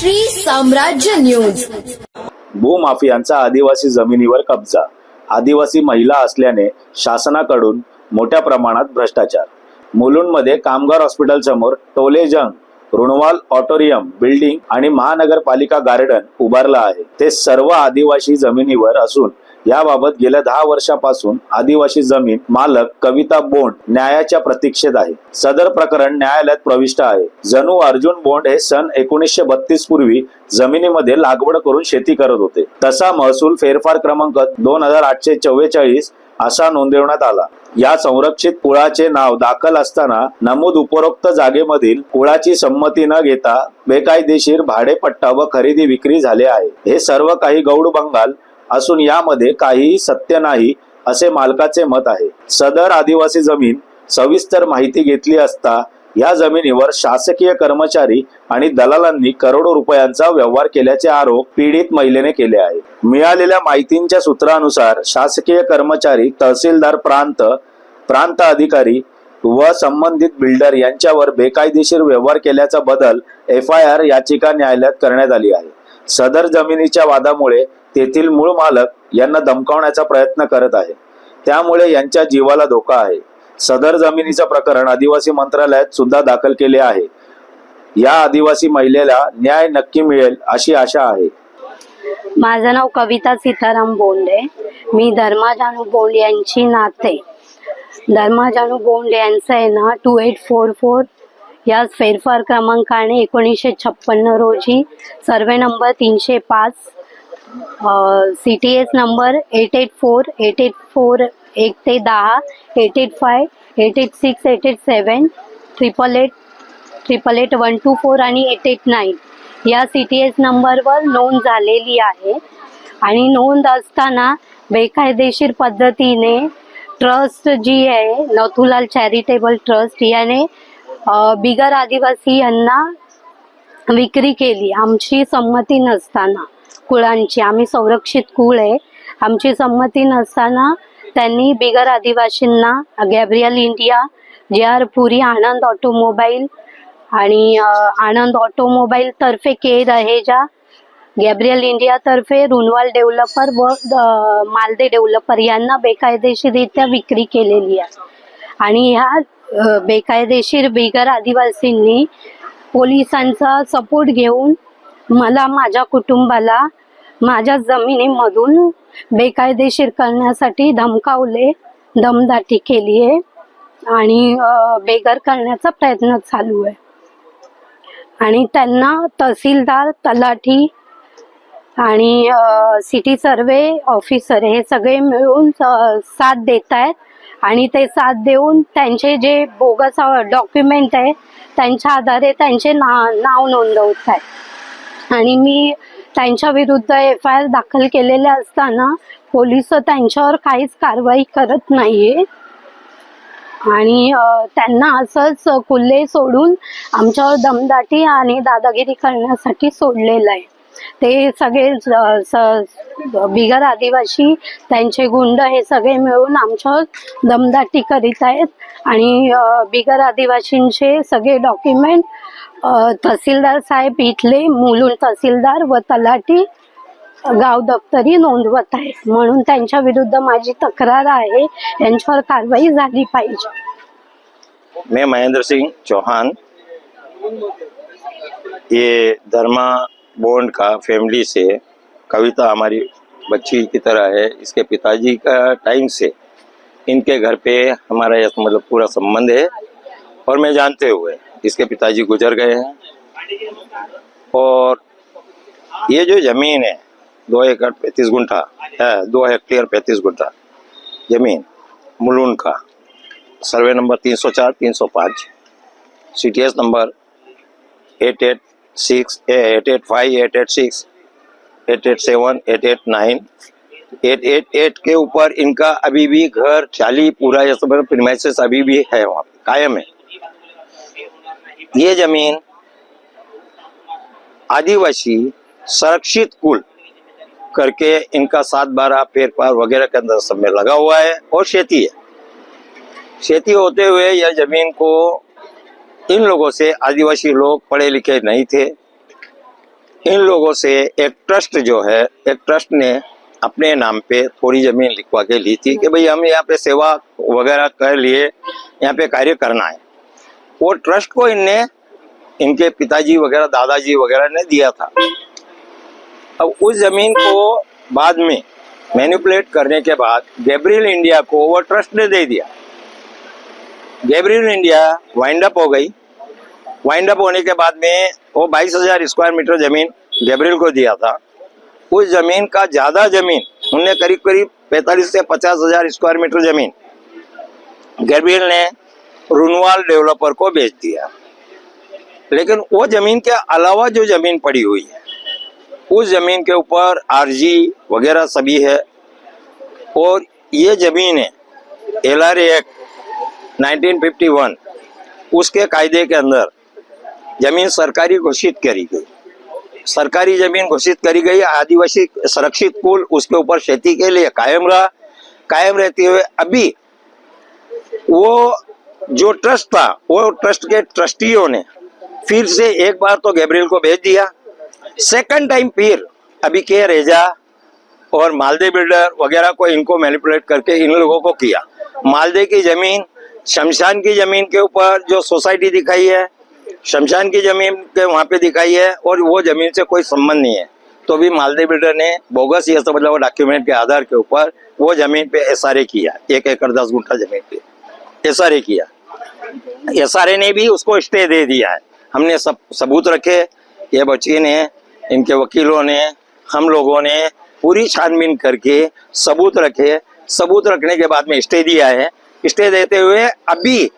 श्री साम्राज्य न्यूज. भूमाफियांचा आदिवासी जमिनीवर कब्जा. आदिवासी महिला असल्याने शासनाकडून मोठ्या प्रमाणात भ्रष्टाचार. मुलुंडमध्ये कामगार हॉस्पिटल समोर टोलेजंग रुणवाल ऑटोरियम बिल्डिंग आणि महानगरपालिका गार्डन उभारलं आहे. ते सर्व आदिवासी जमिनीवर असून याबाबत गेल्या दहा वर्षापासून आदिवासी जमीन मालक कविता बोंड न्यायाच्या प्रतीक्षेत आहे. सदर प्रकरण न्यायालयात प्रविष्ट आहे. जणू अर्जुन बोंड हे सन एकोणीसशे बत्तीस पूर्वी जमिनीमध्ये लागवड करून शेती करत होते. तसा महसूल फेरफार क्रमांक दोन हजार आठशे चव्वेचाळीस असा नोंदवण्यात आला. या संरक्षित कुळाचे नाव दाखल असताना नमूद उपरोक्त जागेमधील कुळाची संमती न घेता बेकायदेशीर भाडेपट्टा व खरेदी विक्री झाले आहे. हे सर्व काही गौड बंगाल असून यामध्ये काहीही सत्य नाही असे मालकाचे मत आहे. सदर आदिवासी जमीन सविस्तर माहिती घेतली असता या जमिनीवर शासकीय कर्मचारी आणि दलालांनी करोडो रुपयांचा व्यवहार केल्याचे आरोप पीडित महिलेने केले आहे. मिळालेल्या माहितींच्या सूत्रानुसार शासकीय कर्मचारी तहसीलदार प्रांत प्रांत अधिकारी व संबंधित बिल्डर यांच्यावर बेकायदेशीर व्यवहार केल्याचा बदल एफ आय आर याचिका न्यायालयात करण्यात आली आहे. सदर जमिनीच्या वादामुळे तेथील मूळ मालक यांना दमकावण्याचा प्रयत्न करत आहे. त्यामुळे यांच्या जीवाला धोका आहे. सदर जमिनीचं प्रकरण आदिवासी मंत्रालयात सुद्धा दाखल केले आहे. या आदिवासी महिलेला न्याय नक्की मिळेल अशी आशा आहे. माझं नाव कविता सीताराम बोंडे. मी धर्माजानू बोंडे बोंड यांची नाते. धर्माजानू बोंडे बोंड यांचं आहे ना टू एट फोर फोर या फेरफार क्रमांकाने एकोणीसशे छप्पन्न रोजी सर्वे नंबर तीनशे पाच C T S number eight eight four eight eight four एक ते दहा eight eight five eight eight six eight eight seven triple eight triple eight one two four आणि एट एट नाईन या सी टी एस नंबरवर नोंद झालेली आहे. आणि नोंद असताना बेकायदेशीर पद्धतीने ट्रस्ट जी आहे नथुलाल चॅरिटेबल ट्रस्ट याने बिगर आदिवासी यांना विक्री केली. आमची संमती नसताना कुळांची. आम्ही संरक्षित कुळ आहे. आमची संमती नसताना त्यांनी बिगर आदिवासींना Gabriel India J R Puri Anand automobile आणि आनंद ऑटोमोबाईल तर्फे के रहेजा गॅब्रियल इंडिया तर्फे रुनवाल डेव्हलपर व मालदे डेव्हलपर यांना बेकायदेशीररित्या विक्री केलेली आहे. आणि ह्या बेकायदेशीर बिगर आदिवासींनी पोलिसांचा सपोर्ट घेऊन मला माझ्या कुटुंबाला माझ्या जमिनीमधून बेकायदेशीर करण्यासाठी धमकावले दमदाटी केली आहे आणि बेघर करण्याचा प्रयत्न चालू आहे. आणि त्यांना तहसीलदार तलाठी आणि सिटी सर्वे ऑफिसर हे सगळे मिळून साथ देत आहेत आणि ते साथ देऊन त्यांचे जे बोगस डॉक्युमेंट आहे त्यांच्या आधारे त्यांचे ना नाव नोंदवत आहे. आणि मी त्यांच्या विरुद्ध एफ आय आर दाखल केलेले असताना पोलीस त्यांच्यावर काहीच कारवाई करत नाहीये. आणि त्यांना असंच कुल्ले सोडून आमच्यावर दमदाटी आणि दादागिरी करण्यासाठी सोडलेलं आहे. ते सगळे बिगर आदिवासी त्यांचे गुंड हे सगळे मिळून आमच्यावर दमदाटी करीत आहेत. आणि बिगर आदिवासींचे सगळे डॉक्युमेंट तहसीलदार साहेब इथले मुलून तहसीलदार व तलाठी गाव दप्तरी नोंदवत आहेत. म्हणून त्यांच्या विरुद्ध माझी तक्रार आहे. यांच्यावर कारवाई झाली पाहिजे. मैं महेंद्र सिंह चौहान ये धर्मा बॉन्ड का फैमिली से, कविता हमारी बच्ची की तरह है, इसके पिताजी का टाइम से, इनके घर पे हमारा मतलब पूरा संबंध है, और मैं जानते हुए इसके पिताजी गुजर गए हैं। और ये जो ज़मीन है, दो एकड़ पैंतीस गुंठा, है, दो हेक्टेयर पैंतीस गुंठा ज़मीन मुलुंड का, सर्वे नंबर तीन सौ चार, तीन 304 305 सीटीएस नंबर 886 885 886 887 889 888 के ऊपर इनका अभी भी घर, चाली, पूरा ये सब प्रीमाइसेस अभी भी है वहाँ कायम है। ये ज़मीन आदिवासी संरक्षित कुल करके इनका सात बारह फेर पार वगैरह के अंदर सब में लगा हुआ है और खेती है। खेती होते हुए यह ज़मीन को इन लोगों से आदिवासी लोग पढ़े लिखे नहीं थे। इन लोगों से एक ट्रस्ट जो है, एक ट्रस्ट ने अपने नाम पे थोड़ी ज़मीन लिखवा के ली थी कि भाई हम यहाँ पे सेवा वगैरह कर लिए, यहाँ पे कार्य करना है। वो ट्रस्ट को इनने, इनके पिताजी वगैरह, दादाजी वगैरह ने दिया था। अब उस ज़मीन को बाद में मैनिपुलेट करने के बाद गैब्रियल इंडिया को वो ट्रस्ट ने दे दिया। गैब्रियल इंडिया वाइंड अप हो गई। वाइंड अप होने के बाद में वो बाईस हज़ार स्क्वायर मीटर ज़मीन गैब्रियल को दिया था। उस ज़मीन का ज़्यादा ज़मीन, उनने करीब करीब पैंतालीस से पचास हज़ार स्क्वायर मीटर ज़मीन गैब्रियल ने रुनवाल डेवलपर को बेच दिया। लेकिन वो ज़मीन के अलावा जो ज़मीन पड़ी हुई है, उस ज़मीन के ऊपर आरजी वगैरह सभी है और ये ज़मीन है एल आर एक्ट 1951 उसके कायदे के अंदर ज़मीन सरकारी घोषित करी गई। सरकारी ज़मीन घोषित करी गई। आदिवासी संरक्षित कुल उसके ऊपर खेती के लिए कायम रहा। कायम रहते हुए अभी वो जो ट्रस्ट था, वो ट्रस्ट के ट्रस्टियों ने फिर से एक बार तो गैब्रियल को भेज दिया। सेकंड टाइम फिर अभी के रेजा और मालदे बिल्डर वगैरह को इनको मैनिपुलेट करके इन लोगों को किया। मालदे की ज़मीन, शमशान की ज़मीन के ऊपर जो सोसाइटी दिखाई है शमशान की ज़मीन के वहाँ पे दिखाई है और वो ज़मीन से कोई संबंध नहीं है। तो भी मालदे बिल्डर ने बोगस ये सब मतलब डॉक्यूमेंट के आधार के ऊपर वो ज़मीन पे एस किया, एक एकड़ दस गुंठा ज़मीन पे। S KIA. एस ने भी उसको स्टे दे दिया है। हमने सब, सबूत रखे, ये बच्ची ने, इनके वकीलों ने, हम लोगों ने पूरी छानबीन करके सबूत रखे। सबूत रखने के बाद में स्टे दिया है। स्टे देते हुए अभी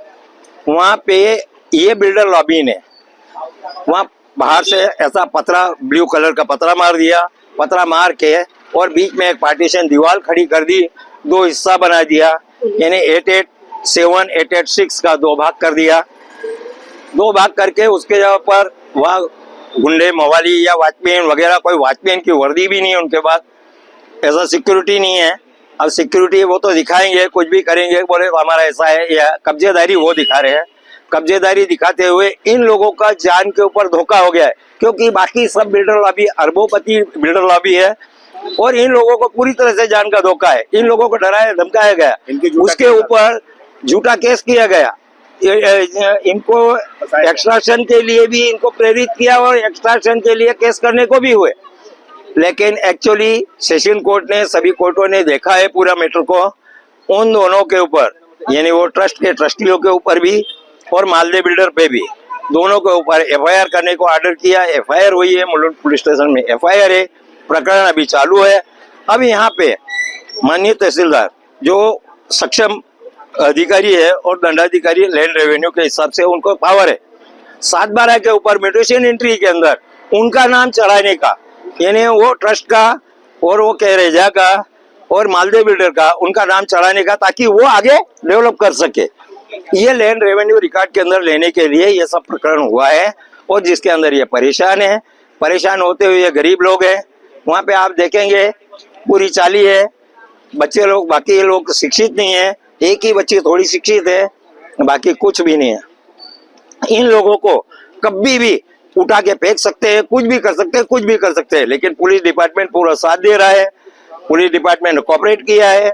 वहाँ पे ये बिल्डर लॉबी ने वहाँ बाहर से ऐसा पतरा ब्लू कलर का पतरा मार दिया, पतरा मार के और बीच में एक पार्टीशन दीवार खड़ी कर दी, दो हिस्सा बना दिया, यानी eight eight seven eight eight six का दो भाग कर दिया। दो भाग करके उसके जगह पर वह गुंडे, मवाली या वाचमैन वगैरह, कोई वाचमैन की वर्दी भी नहीं है उनके पास। ऐसा सिक्योरिटी नहीं है। अब सिक्योरिटी वो तो दिखाएँगे, कुछ भी करेंगे, बोले, हमारा ऐसा है, या कब्जेदारी वो दिखा रहे हैं। कब्जेदारी दिखाते हुए इन लोगों का जान के ऊपर धोखा हो गया है। क्योंकि बाकी सब बिल्डर लॉबी अरबोपति बिल्डर लॉबी है और इन लोगों को पूरी तरह से जान का धोखा है। इन लोगों को डराया धमकाया गया। उसके ऊपर झूठा केस किया गया। इनको एक्सट्रैक्शन के लिए भी इनको प्रेरित किया और एक्सट्रैक्शन के लिए केस करने को भी हुए। लेकिन एक्चुअली सेशन कोर्ट ने सभी कोर्टों ने देखा है पूरा मैटर को। उन दोनों के ऊपर यानी वो ट्रस्ट के ट्रस्टियों के ऊपर भी और मालदे बिल्डर पे भी। दोनों के ऊपर एफआईआर करने को ऑर्डर किया, एफआईआर हुई है, मुलुंड पुलिस स्टेशन में एफआईआर है, प्रकरण अभी चालू है। अब यहाँ पे माननीय तहसीलदार, जो सक्षम अधिकारी है और दंडाधिकारी लैंड रेवेन्यू के हिसाब से उनको पावर है। सात बारह के ऊपर म्यूटेशन एंट्री के अंदर उनका नाम चढ़ाने का, यानी वो ट्रस्ट का और वो कैरेजा का और मालदे बिल्डर का उनका नाम चढ़ाने का, ताकि वो आगे डेवलप कर सके। ये लैंड रेवेन्यू रिकॉर्ड के अंदर लेने के लिए ये सब प्रकरण हुआ है और जिसके अंदर ये परेशान है। परेशान होते हुए ये गरीब लोग हैं। वहाँ पे आप देखेंगे पूरी चाली है। बच्चे लोग, बाकी लोग शिक्षित नहीं है। एक ही बच्ची थोड़ी शिक्षित है, बाकी कुछ भी नहीं है। इन लोगों को कभी भी उठा के फेंक सकते हैं, कुछ भी कर सकते हैं, कुछ भी कर सकते हैं, लेकिन पुलिस डिपार्टमेंट पूरा साथ दे रहा है। पुलिस डिपार्टमेंट ने कॉपरेट किया है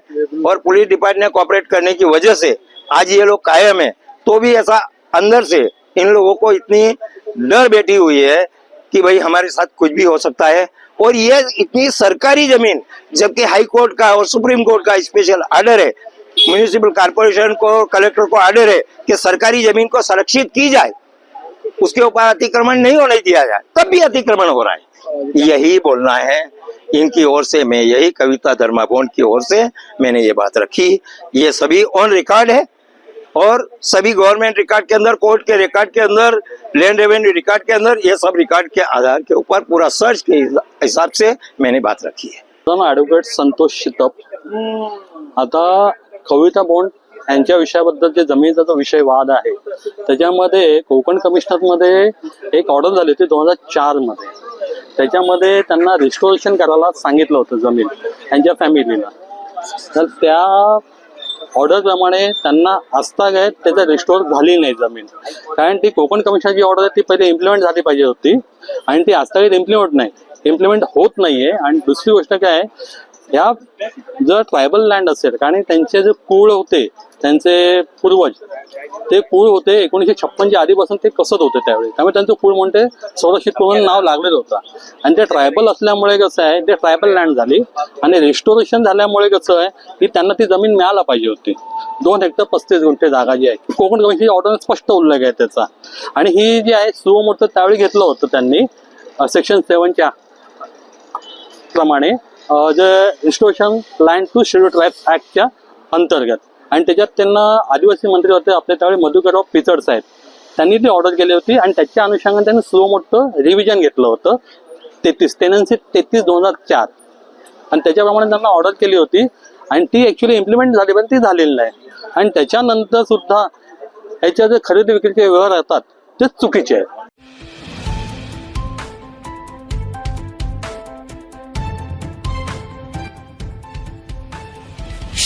और पुलिस डिपार्टमेंट ने कॉपरेट करने की वजह से आज ये लोग कायम है तो भी ऐसा अंदर से इन लोगों को इतनी डर बैठी हुई है कि भाई हमारे साथ कुछ भी हो सकता है। और ये इतनी सरकारी ज़मीन, जबकि हाई कोर्ट का और सुप्रीम कोर्ट का स्पेशल आर्डर है म्यूनिसिपल कॉर्पोरेशन को कलेक्टर को आर्डर है कि सरकारी ज़मीन को संरक्षित की जाए। उसके ऊपर अतिक्रमण नहीं होने दिया जाए, तब भी अतिक्रमण हो रहा है। यही बोलना है। इनकी ओर से मैं यही कविता धर्माभोन की ओर से मैंने ये बात रखी। ये सभी ऑन रिकॉर्ड है। और सभी गवर्नमेंट रिकॉर्ड के अंदर कोर्ट के रिकॉर्ड के अंदर लैंड रेवेन्यू रिकॉर्ड के अंदर ये सब रिकॉर्ड के आधार के ऊपर पूरा सर्च के हिसाब से मैंने बात रखी है। ॲडव्होकेट संतोष शितप. आता कविता बोंड यांच्या विषयाबद्दल जे जमिनीचा जो विषय वाद आहे त्याच्यामध्ये कोकण कमिशनरमध्ये एक ऑर्डर झाली होती दोन हजार चारमध्ये. त्याच्यामध्ये त्यांना रिस्टोरेशन करायला सांगितलं होतं जमीन त्यांच्या फॅमिलीला तर त्या ऑर्डर प्रमाणे त्यांना आस्थागत त्याचा रिस्टोर झाली नाही जमीन. कारण ती कोकण कमिशनची ऑर्डर आहे ती पहिले इम्प्लिमेंट झाली पाहिजे होती. आणि ती आस्थागत इम्प्लिमेंट नाही. इम्प्लिमेंट होत नाहीये. आणि दुसरी गोष्ट काय आहे ह्या जर ट्रायबल लँड असेल कारण त्यांचे जे कुळ होते त्यांचे पूर्वज ते कुळ होते एकोणीशे छप्पनच्या आधीपासून ते कसत होते त्यावेळी. त्यामुळे त्यांचं कुळ म्हणते संरक्षित म्हणून नाव लागलेलं होतं. आणि ते ट्रायबल असल्यामुळे कसं आहे ते ट्रायबल लँड झाली आणि रिस्टोरेशन झाल्यामुळे कसं आहे की त्यांना ती जमीन मिळायला पाहिजे होती. दोन हेक्टर पस्तीस गुंठे जागा जी आहे कोकण कमिशनची ऑर्डर स्पष्ट उल्लेख आहे त्याचा. आणि ही जी आहे सुवमोर्त त्यावेळी घेतलं होतं त्यांनी सेक्शन सेवनच्या प्रमाणे. जे restoration land to schedule tribe ऍक्टच्या अंतर्गत. आणि त्याच्यात त्यांना आदिवासी मंत्री होते आपले त्यावेळी मधुकरराव पिचड साहेब. त्यांनी ती ऑर्डर केली होती आणि त्याच्या अनुषंगाने त्यांनी स्लो मोठं रिव्हिजन घेतलं होतं. तेहतीस टेनन्सी तेहतीस दोन हजार चार. आणि त्याच्याप्रमाणे त्यांना ऑर्डर केली होती. आणि ती ॲक्च्युली इम्प्लिमेंट झाली पण ती झालेली नाही. आणि त्याच्यानंतर सुद्धा याच्या जे खरेदी विक्रीचे व्यवहार राहतात ते चुकीचे आहेत.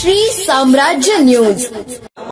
श्री साम्राज्य न्यूज.